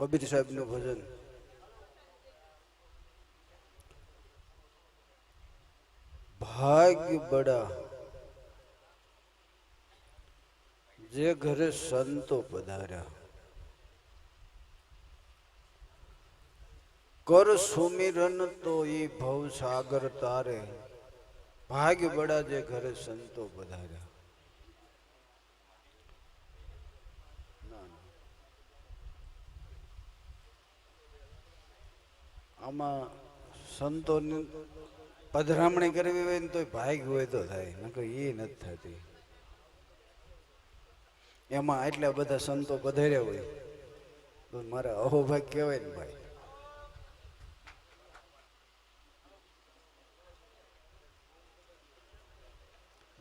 કબીર સાહેબનું ભજન. ભાગ્ય બડા. જે ઘરે સંતો પધાર્યા. કર સુમિરન તો ઈ ભવ સાગર તારે. ભાગ્ય બડા જે ઘરે સંતો પધાર્યા. આમાં સંતોની પધરામણી કરવી હોય ને તો ભાગ હોય તો થાય, નકર એ નથી થતી. એમાં આટલા બધા સંતો પધાર્યા હોય, તો મારા અહોભાગ કહેવાય ને ભાઈ.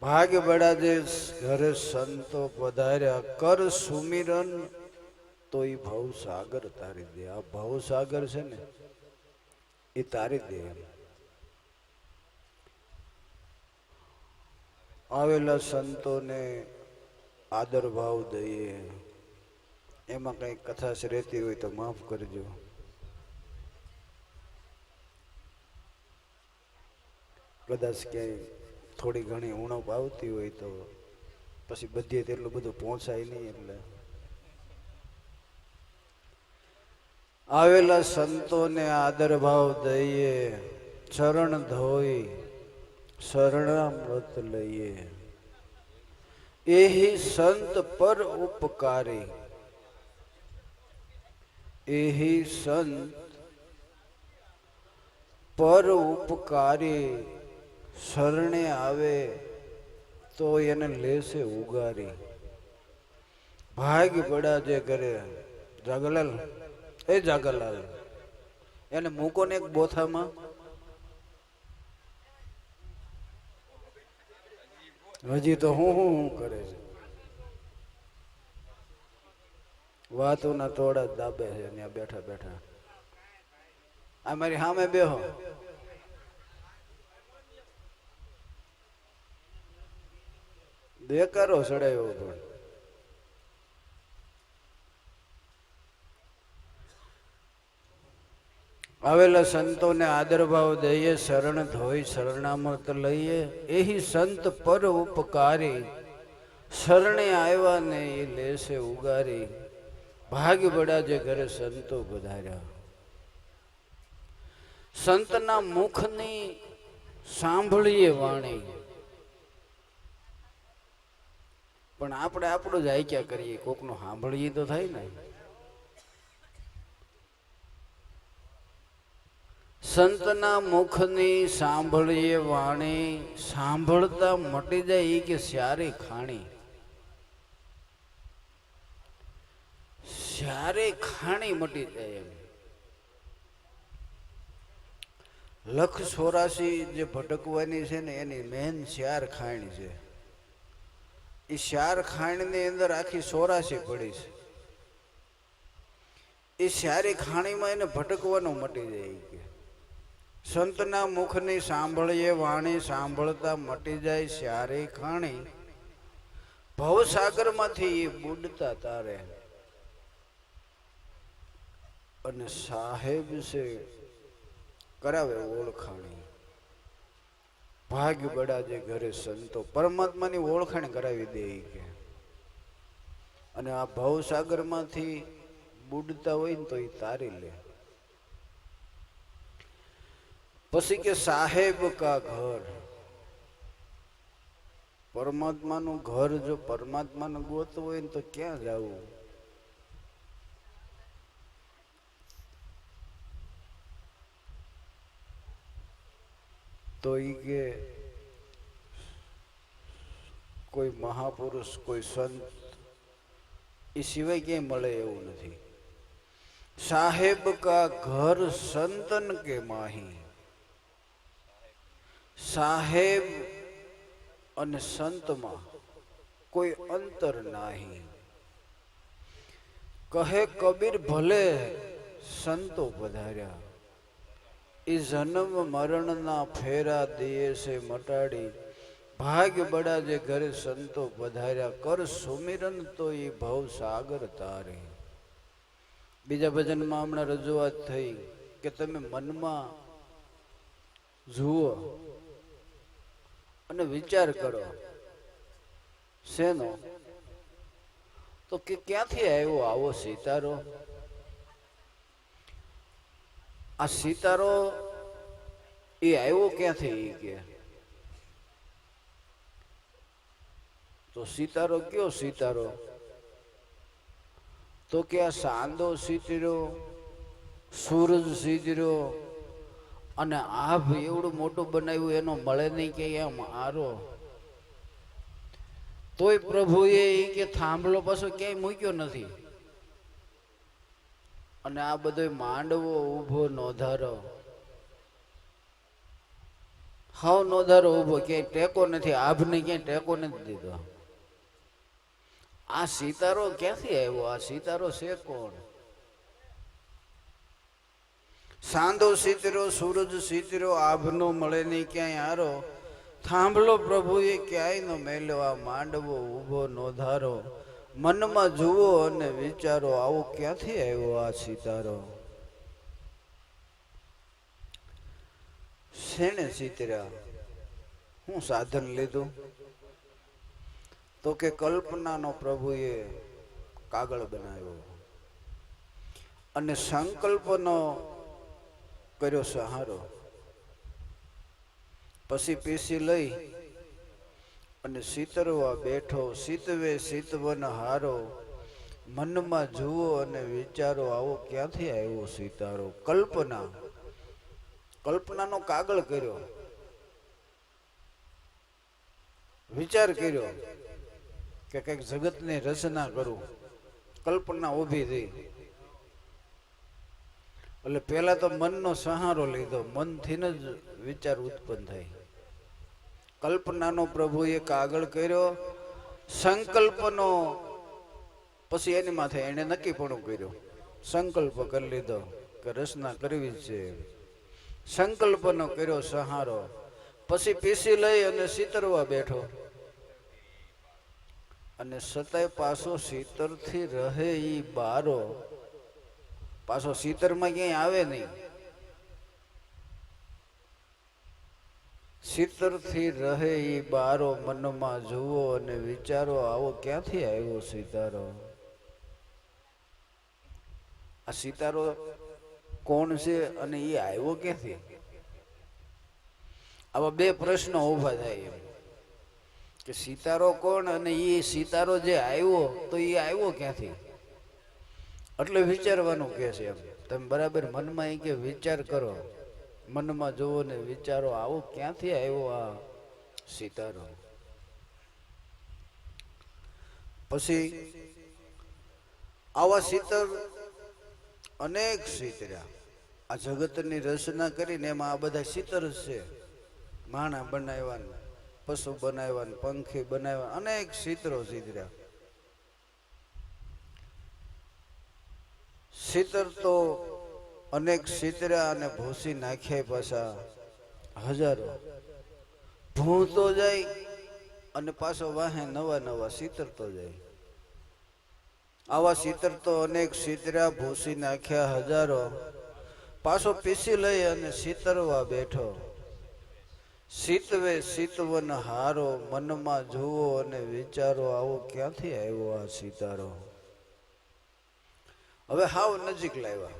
ભાગ બડા જે ઘરે સંતો પધાર્યા, કર સુમિરન તો એ ભવ સાગર તારી દે. આ ભવ સાગર છે ને એ તારી દે આવેલા સંતોને આદર ભાવ દઈએ. એમાં કઈ કથાશ રહેતી હોય તો માફ કરજો. કદાચ ક્યાંય થોડી ઘણી ઉણપ આવતી હોય તો પછી બધે તેટલું બધું પહોંચાય નહીં એટલે. આવેલા સંતોને આદર ભાવ દઈએ, ચરણ ધોઈ, શરણામૃત લઈએ. એહી સંત પર ઉપકારી. એહી સંત પર ઉપકારી, શરણે આવે, તો એને લેશે ઉગારી. ભાગ બડા જે કરે. જાગલાલ એ જાગરલાલ એને મૂકો ને એક બોથામાં. હજી તો હું હું હું કરે છે? વાતોના તોડા જ દાબે છે ત્યાં બેઠા બેઠા. આ મારી સામે બેહો. દેકારો સડાયો પણ આવેલા સંતોને આદર ભાવ દઈએ, શરણ ધોઈ, શરણામૃત લઈએ. એહી સંત પર ઉપકારી, શરણે આવ્યા ને એ લેશે ઉગારી. ભાગ બડા જે ઘરે સંતો પધાર્યા. સંતના મુખની સાંભળીએ વાણી. પણ આપણે આપણું જ આઈક્યા કરીએ, કોકનું સાંભળીએ તો થાય ને. સંતના મુખની સાંભળીએ વાણી, સાંભળતા મટી જાય કે સ્યારે ખાણી. સ્યારે ખાણી મટી જાય એમ. લખ સોરાસી જે ભટકવાની છે ને, એની મેન શ્યાર ખાણી છે. એ શ્યાર ખાણીની અંદર આખી સોરાસી પડી છે. એ શ્યારી ખાણીમાં એને ભટકવાનું મટી જાય કે. સંતના મુખની સાંભળીએ, વાણી સાંભળતા મટી જાય શ્યારે ખાણી. ભવસાગરમાંથી એ બુડતા તારે. અને સાહેબ છે, કરાવે ઓળખાણી. ભાગ બડા જે ઘરે સંતો, પરમાત્માની ઓળખાણ કરાવી દે કે. અને આ ભવસાગરમાંથી બુડતા હોય ને તો એ તારી લે. પછી કે સાહેબ કા ઘર પરમાત્માનું ઘર જો પરમાત્માનું ગોતવું હોય ને તો ક્યાં જવું તો ઈ કે કોઈ મહાપુરુષ કોઈ સંત એ સિવાય ક્યાંય મળે એવું નથી સાહેબ કા ઘર સંતન કે માહી સાહેબ અને સંતમાં કોઈ અંતર નાહી. કહે કબીર, ભલે સંતો પધાર્યા. એ જન્મ મરણના ફેરા દિયે છે મટાડી ભાગ્ય બડા જે ઘરે સંતો પધાર્યા. કર સુમિરન તો એ ભવ સાગર તારે. બીજા ભજનમાં હમણાં રજૂઆત થઈ કે, તમે મનમાં જુઓ અને વિચાર કરો. શેનો? તો કે ક્યાંથી આવ્યો આવો સિતારો? આ સિતારો એ આવ્યો ક્યાંથી કે? તો સિતારો કયો સિતારો? તો કે આ સાંદો સિતરો સૂરજ સીતર્યો અને આભ એવડું મોટું બનાવ્યું, એનો મળે નહીં કે એમ આરો તોય પ્રભુએ એ કે થાંભલો પાછો ક્યાંય મૂક્યો નથી. અને આ બધો માંડવો ઊભો નોધારો. હાવ નોધારો ઊભો, ક્યાંય ટેકો નથી, આભને ક્યાંય ટેકો નથી દીધો. આ સિતારો ક્યાંથી આવ્યો? આ સિતારો છે કોણ? સાંધો સીતરો, સૂરજ સીતરો, આભનો મળે નહીં ક્યાંય હારો. થાંભલો પ્રભુએ ક્યાંય નો મેળવા માંડવો, ઊભો નોધારો મનમાં જુઓ અને વિચારો, આવો ક્યાંથી આવ્યો આ સિતારો? શેણે સીતર્યા? હું સાધન લીધું? તો કે કલ્પનાનો પ્રભુએ કાગળ બનાવ્યો. અને સંકલ્પનો કર્યો સહારો. પછી પીસી લઈ અને સીતરવા બેઠો સીતવે સીતવન હારો, મનમાં જુઓ અને વિચારો, આવો ક્યાંથી આવ્યો સિતારો કલ્પના, કલ્પનાનો કાગળ કર્યો. વિચાર કર્યો કે કંઈક જગતની રચના કરું. કલ્પના ઊભી થઈ. એટલે પહેલા તો મનનો સહારો લીધો. મનથી જ વિચાર ઉત્પન્ન થાય કલ્પનાનો પ્રભુએ કાગળ કર્યો. સંકલ્પનો પછી એની માથે એને નક્કી પણ કર્યો. સંકલ્પ કરી લીધો કે રચના કરવી છે. સંકલ્પનો કર્યો સહારો. પછી પીસી લઈ અને સીતરવા બેઠો. અને સતાય પાછો સિતરથી રહે ઈ બારો. પાછો શીતળમાં ક્યાંય આવે નહીં. શીતળથી રહે એ બારો મનમાં જુઓ અને વિચારો, આવો ક્યાંથી આવ્યો સિતારો? આ સિતારો કોણ છે અને એ આવ્યો ક્યાંથી? આવા બે પ્રશ્નો ઊભા થાય કે સિતારો કોણ અને એ સિતારો જે આવ્યો, તો એ આવ્યો ક્યાંથી? એટલે વિચારવાનું કે છે એમ. તમે બરાબર મનમાં એ કે વિચાર કરો. મનમાં જુઓ ને વિચારો, આવો ક્યાંથી આવ્યો આ સિતારો પછી આવા સિતર અનેક સિતર્યા આ જગતની રચના કરીને એમાં આ બધા સિતર છે. માણા બનાવ્યા પશુ બનાવ્યા પંખી બનાવ્યા, અનેક ચિત્રો ચિત્ર્યા ચિત્ર તો અનેક ચિત્ર્યા અને ભૂસી નાખ્યા પાછા. હજારો. ભૂતો જાય અને પાછો વાહે નવા નવા ચિત્રતો જાય. આવા સીતર તો અનેક ચિત્ર્યા ભૂસી નાખ્યા હજારો. પાછો પીસી લઈ અને સિતરવા બેઠો. સીતવે સીતવન હારો, મનમાં જુઓ અને વિચારો, આવો ક્યાંથી આવ્યો આ સિતારો હવે હાવ નજીક લાવ્યા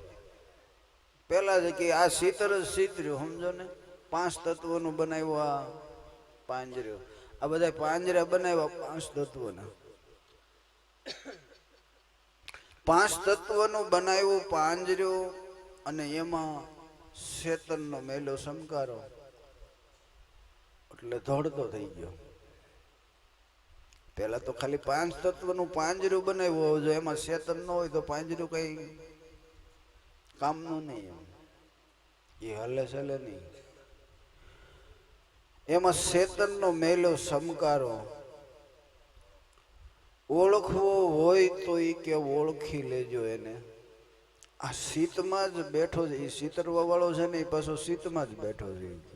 પેલા જ કે આ સીતર જ સીતર્યું સમજો ને? પાંચ તત્વોનું બનાવ્યું આ પાંજર્યું આ બધા પાંજરા બનાવ્યા પાંચ તત્વોના. પાંચ તત્વનું બનાવ્યું પાંજર્યું અને એમાં શેતનનો મેલો સમકારો એટલે ધોડતો થઈ ગયો. પેલા તો ખાલી પાંચ તત્વનું પાંજરું બનાવ્યું હોવું જોઈએ એમાં ચેતન ન હોય તો પાંજરું કઈ કામનું નહીં એમ. એ હલે ચલે નહીં. એમાં શેતનનો મેલો સમકારો. ઓળખવો હોય તો એ કે ઓળખી લેજો એને. આ શીતમાં જ બેઠો છે એ શીતરવા વાળો છે ને એ પાછો શીતમાં જ બેઠો છે.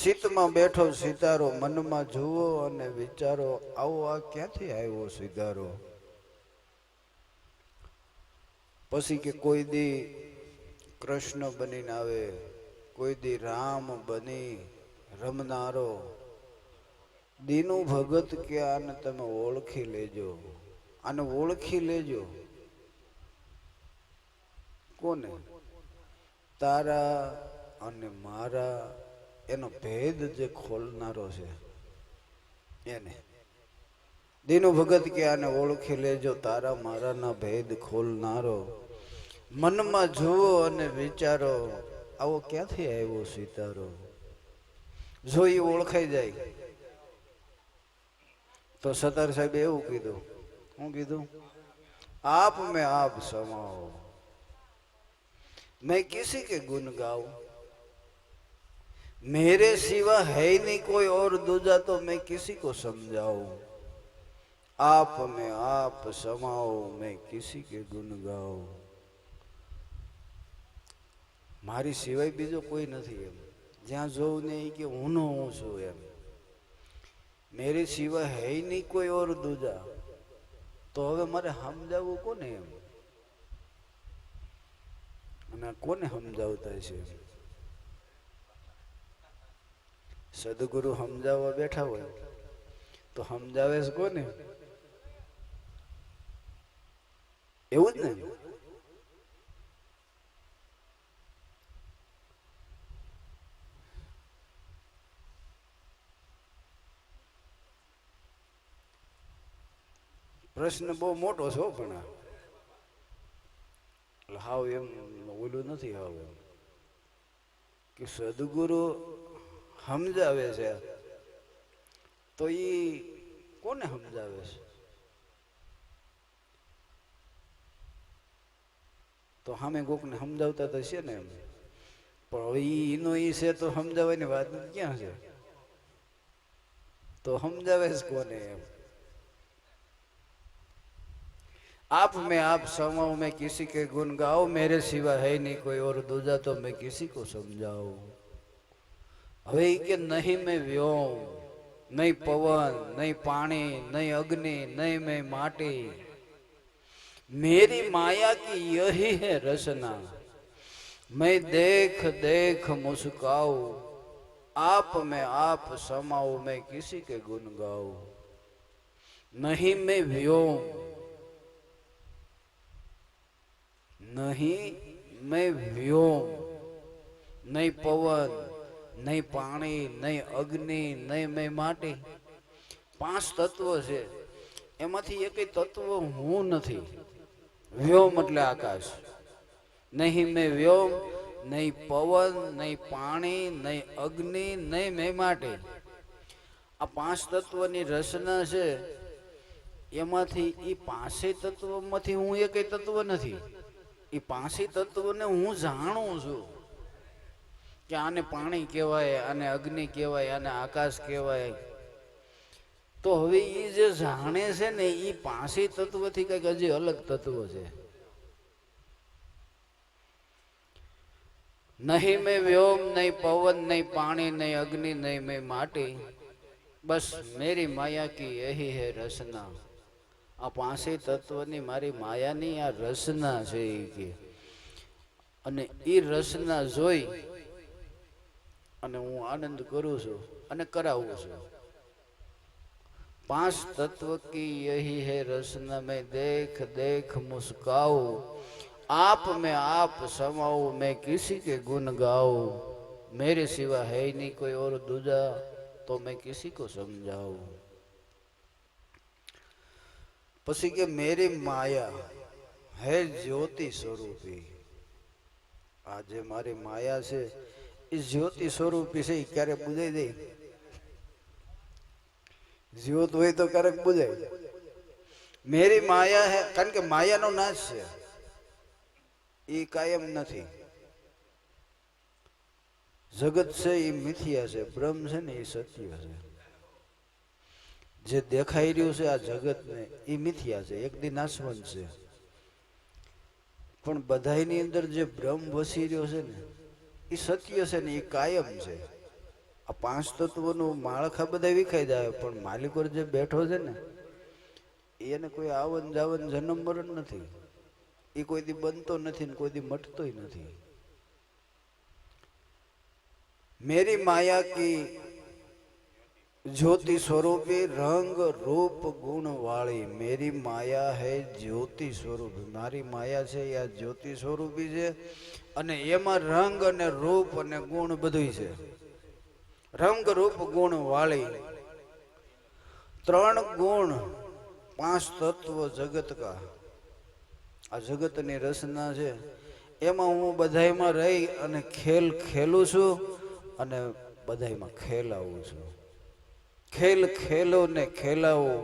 શીતમાં બેઠો સિતારો મનમાં જુઓ અને વિચારો, આવો, આ ક્યાંથી આવ્યો સિતારો? પછી કે, કોઈ દી કૃષ્ણ બનીને આવે, કોઈ દી રામ બની, રમનારો. દીનું ભગત કે, આને તમે ઓળખી લેજો. આને ઓળખી લેજો? કોને? તારા અને મારા એનો ભેદ જે ખોલનારો છે, એને. દીનુ ભગત કે આને ઓળખી લેજો, તારા મારાના ભેદ ખોલનારો. મનમાં જુઓ અને વિચારો, આવો ક્યાંથી આવ્યો સિતારો? જો એ ઓળખાઈ જાય, તો સતાર સાહેબ એવું કીધું, હું કીધું આપ મેં આપ સમાવો. મેં કિસી કે ગુણ ગાઉં? मेरे सिवा है ही नहीं कोई और दूजा तो मैं किसी को समझाऊं आप में आप समाओ मैं किसी के गुण गाऊं મારી સિવાય બીજો કોઈ નથી એમ જ્યાં જોઉં ને એ કે હું નો હું છું એમ મેરી સિવાય હે ઈ નહીં કોઈ ઓર દૂજા તો હવે મારે સમજાવવું કોને એમ અને આ કોને સમજાવતા છે સદગુરુ સમજાવવા બેઠા હોય તો સમજાવે છે કોને? એવું જ ને? પ્રશ્ન બહુ મોટો છે પણ હાવ એમ ઓલું નથી હાવ એમ. કે સદગુરુ સમજાવે છે તો એ કોને સમજાવે છે તો સામે કોકને સમજાવતા તો છે ને એમ પણ હવે ઈ એનો ઈ છે તો સમજાવવાની વાત ક્યાં છે તો સમજાવે છે કોને એમ आप में आप समाओ मैं किसी के गुण गाओ मेरे सिवा है नहीं कोई और दूजा तो मैं किसी को समझाऊं હવે ઈ કે નહીં મેં વ્યોમ નહીં પવન નહીં પાણી નહીં અગ્નિ નહીં મેં માટી मेरी माया की यही है रचना मैं देख देख मुस्काऊं आप में आप समाओ मैं किसी के गुण गाऊं नहीं मैं व्योम નહીં મેં વ્યોમ નહીં પવન નહીં પાણી, નહીં અગ્નિ, નહીં મેં માટી. પાંચ તત્વો છે. એમાંથી એક તત્વ હું નથી. વ્યોમ એટલે આકાશ. નહીં મેં વ્યોમ, નહીં પવન, નહીં પાણી, નહીં અગ્નિ, નહીં મેં માટી. આ પાંચ તત્વની રચના છે. એમાંથી એ પાંચે તત્વમાંથી હું એક તત્વ નથી. એ પાંચે તત્વને હું જાણું છું. કે આને પાણી કહેવાય, આને અગ્નિ કહેવાય, આને આકાશ કહેવાય. તો હવે એ જે જાણે છે ને એ પાસી તત્વથી કંઈક હજી અલગ તત્વ છે. નહીં મેં વ્યોમ, નહીં પવન, નહીં પાણી, નહીં અગ્નિ, નહીં મેં માટી. બસ મેરી માયા કી એહી હે રસના. આ પાંચે તત્વની મારી માયાની આ રસના છે એ અને એ રસના જોઈ અને હું આનંદ કરું છું અને કરાવું છું पांच तत्व की यही है रचना मैं देख देख मुस्काऊं आप में आप समाओ मैं किसी के गुण गाऊं मेरे सिवा है ही नहीं कोई और दूजा तो मैं किसी को समझाऊं પછી કે મેરી માયા હે જ્યોતિ સ્વરૂપી આ જે મારી માયા છે જ્યોતિ સ્વરૂપી છે ક્યારેક ક્યારે બુજાઈ દે. જ્યોત હોય તો ક્યારેક બુજાય. મેરી માયા હે, કારણ કે માયાનો નાશ છે. એ કાયમ નથી. જગત છે, એ મિથ્યા છે, બ્રહ્મ છે ને એ સત્ય છે. જે દેખાઈ રહ્યું છે આ જગતને, એ મિથ્યા છે, એક દી નાશવંત છે. પણ બધાયની અંદર જે બ્રહ્મ વસી રહ્યો છે ને એ સત્ય છે ને એ કાયમ છે. આ પાંચ તત્વોનું માળખા બધા વિખાઈ જાય, પણ માલિકોર જે બેઠો છે ને, એને કોઈ આવન જાવન જન્મ મરણ નથી. એ કોઈ દી બનતો નથી ને કોઈ દી મટતોય નથી. મેરી માયા કી જ્યોતિ સ્વરૂપે રંગ, રૂપ, ગુણ વાળી મેરી માયા હે જ્યોતિ સ્વરૂપ. મારી માયા છે, એ આ જ્યોતિ સ્વરૂપી છે અને એમાં રંગ અને રૂપ અને ગુણ બધું છે. રંગ, રૂપ, ગુણ વાળી ત્રણ ગુણ, પાંચ તત્વ જગત કા. આ જગતની રચના છે. એમાં હું બધાયમાં રહી અને ખેલ ખેલું છું અને બધાયમાં ખેલાવું છું. ખેલ ખેલો ને ખેલાવો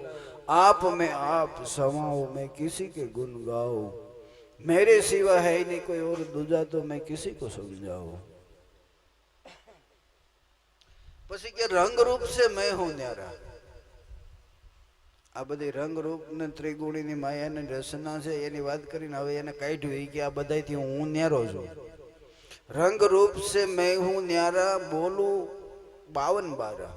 आप में आप समाओ मैं किसी के गुण गाओ मेरे सिवा है ही नहीं कोई और दूजा तो मैं किसी को समझाऊं પછી કે રંગ રૂપ છે મેં હું ન્યારા આ બધી રંગ રૂપ ને ત્રિગુણીની માયાની રચના છે એની વાત કરીને હવે એને કાઢ્યું ઈ કે આ બધાથી હું ન્યારો છું રંગ રૂપ છે મેં હું ન્યારા બોલું બાવન બારા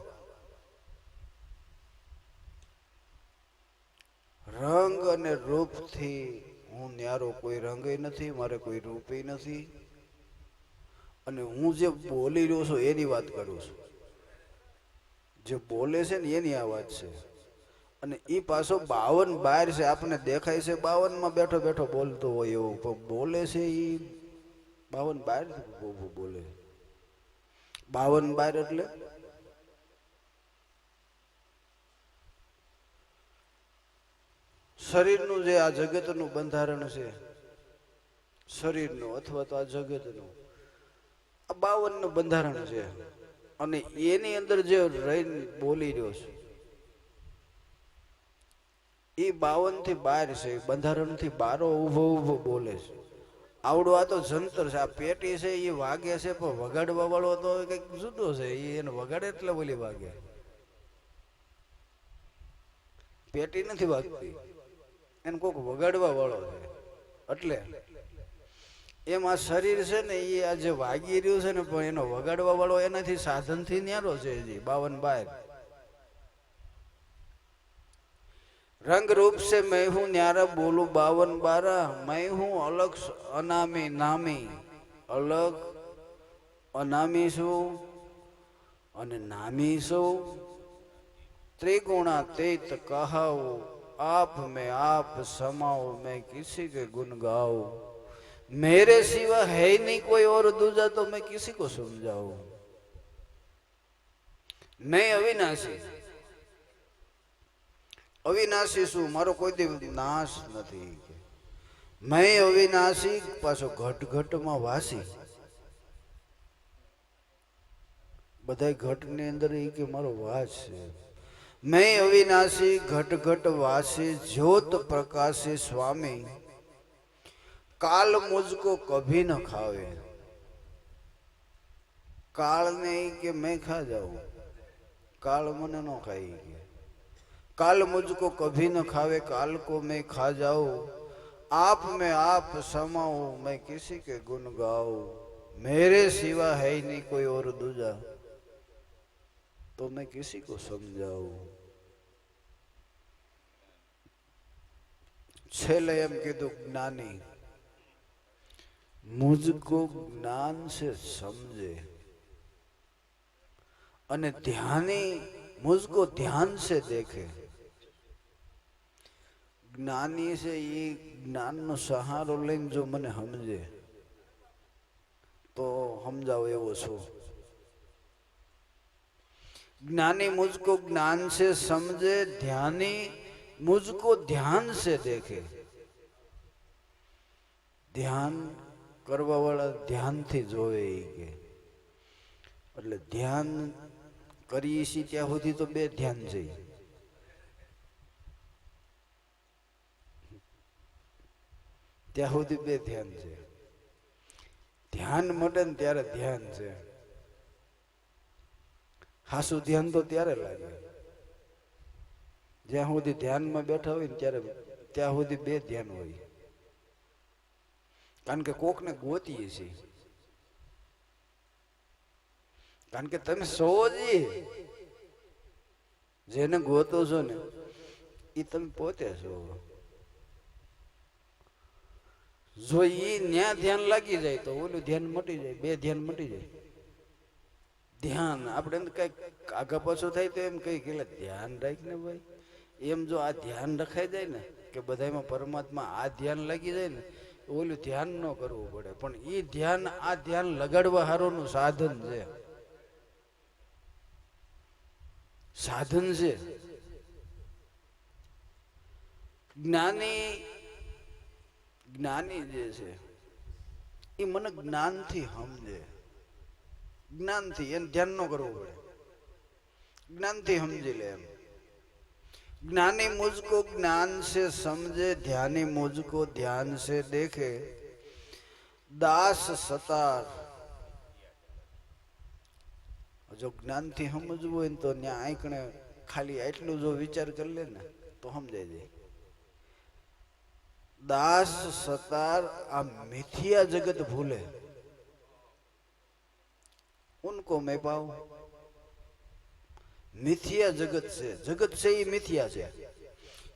રંગ અને રૂપથી હું ન્યારો કોઈ રંગે નથી, મારે કોઈ રૂપે નથી. અને હું જે બોલી રહ્યો છું એની વાત કરું છું. જે બોલે છે ને એની આ વાત છે. અને એ પાછો બાવન બાર છે આપણને દેખાય છે બાવનમાં બેઠો બેઠો બોલતો હોય એવું પણ બોલે છે એ બાવન બાર બોલે. બાવન બાર એટલે? શરીરનું જે આ જગતનું બંધારણ છે, શરીરનું અથવા તો આ જગતનું, આ બાવનનું બંધારણ છે. અને એની અંદર જે રહીને બોલી રહ્યો છે, એ બાવનથી બાર છે બંધારણથી બારો ઊભો ઊભો બોલે છે. આવડો આ તો જંતર છે, આ પેટી છે, એ વાગે છે, પણ વગાડવા વાળો તો કંઈક જુદો છે, એ એને વગાડે એટલે બોલી વાગે. પેટી નથી વાગતી. એને કોઈક વગાડવા વાળો છે. એટલે એમાં શરીર છે ને એ આજે વાગી રહ્યું છે ને પણ એનો વગાડવા વાળો એનાથી સાધનથી ન્યારો છે હજી, બાવન બાર. રંગ રૂપ છે મેં હું ન્યારા બોલું બાવન બારા, મેં હું અલગ અનામી નામી. અલગ અનામી છું અને નામી છું. ત્રિગુણા તેત કહાવો आप में आप समाओ मैं किसी के गुण गाओ मेरे सिवा है ही नहीं कोई और दूजा तो मैं किसी को समझाऊं मैं અવિનાશી અવિનાશી શું મારો કોઈ દી નાશ નથી મેં અવિનાશી પાછો ઘટ ઘટમાં વાસી બધા ઘટની અંદર એ કે મારો વાસ છે मैं अविनाशी घट घट वासी ज्योत प्रकाशी स्वामी। काल मुझको कभी न खावे। काल नहीं के मैं खा जाऊ। काल मन न खाएगी। काल मुझको कभी न खावे, काल को मैं खा जाऊ। आप में आप समाओ मैं किसी के गुण गाओ मेरे सिवा है ही नहीं कोई और दूजा। तो मैं किसी को समझाऊ। છેલ્લે એમ કીધું, જ્ઞાની, મુજકો જ્ઞાન છે સમજે. અને ધ્યાની મુજકો ધ્યાન છે દેખે. જ્ઞાની છે એ જ્ઞાનનો સહારો લઈને જો મને સમજે, તો સમજાવ એવો છું. જ્ઞાની મુજકો જ્ઞાન છે, સમજે, ધ્યાની मुझको ध्यान से देखे ધ્યાન કરવા વાળા ધ્યાનથી જોવે એ કે એટલે ધ્યાન કરીએ છીએ ત્યાં સુધી તો બે ધ્યાન છે ત્યાં સુધી બે ધ્યાન છે ધ્યાન મળે ને ત્યારે ધ્યાન છે હાસુ ધ્યાન તો ત્યારે લાગે જ્યાં સુધી ધ્યાનમાં બેઠા હોય ને ત્યારે ત્યાં સુધી બે ધ્યાન હોય. કારણ કે કોકને ગોતીએ છીએ. કારણ કે તમે સોજી જેને ગોતો છો ને એ તમે પોતે છો. જો એ ન્યા ધ્યાન લાગી જાય તો ઓલું ધ્યાન મટી જાય, બે ધ્યાન મટી જાય. ધ્યાન, આપણે એમ કંઈક આગા પાછું થાય તો એમ કઈ કે ધ્યાન રાખ ને ભાઈ. એમ જો આ ધ્યાન રખાઈ જાય ને, કે બધામાં પરમાત્મા આ ધ્યાન લાગી જાય ને ઓલું ધ્યાન ન કરવું પડે. પણ એ ધ્યાન, આ ધ્યાન લગાડવા હારોનું સાધન છે. સાધન છે. જ્ઞાની જ્ઞાની જે છે એ મને જ્ઞાનથી સમજે. જ્ઞાનથી, એને ધ્યાન ન કરવું પડે. જ્ઞાનથી સમજી લે એમ. જ્ઞાની મુજકો જ્ઞાન સે સમજે, ધ્યાની મુજકો ધ્યાન સે દેખે. દાસ સતાર. જો જ્ઞાનથી સમજવું હોય તો ત્યાં આંકણે ખાલી એટલું જો વિચાર કરી લે ને, તો સમજાય જાય. દાસ સતાર આ મિથિયા જગત ભૂલે. ઉનકો મેં પાઉં? મિથિયા જગત છે. જગત છે એ મિથિયા છે.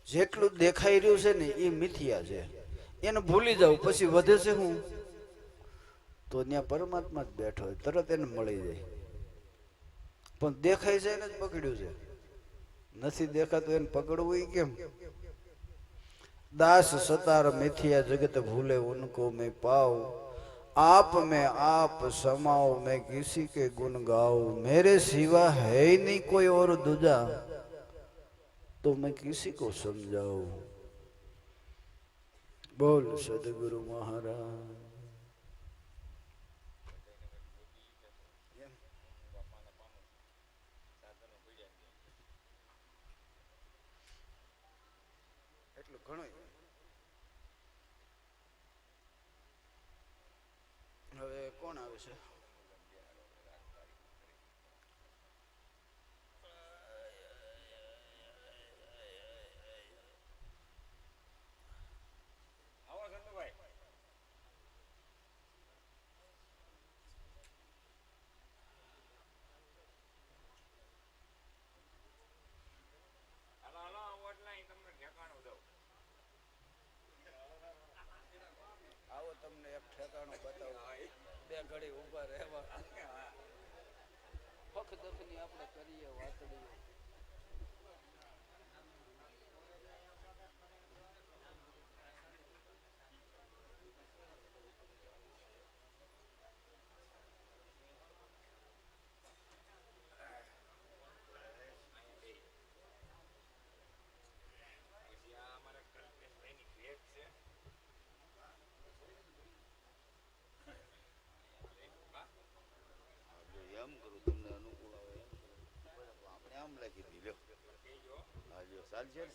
જેટલું દેખાઈ રહ્યું છે ને એ મિથિયા છે. એને ભૂલી જાવ પછી વધે છે હું? તો ત્યાં પરમાત્મા જ બેઠો હોય, તરત એને મળી જાય. પણ દેખાય છે એને જ પકડ્યું છે. નથી દેખાતું એને પકડવું કેમ? દાસ સતાર મિથિયા જગત ભૂલે ઉનકો મેં પાવ आप में, आप समाओ मैं, किसी के गुण गाओ। मेरे सिवा है ही नहीं कोई और दूजा। तो मैं किसी को समझाओ बोल सदगुरु महाराज। ઘણો આવે છે આવો તમને એક ઠેકાણું બતાવું. બે ઘડી ઊભા રહેવા. ફખ દખની આપણે કરીએ વાતડીએ Alger.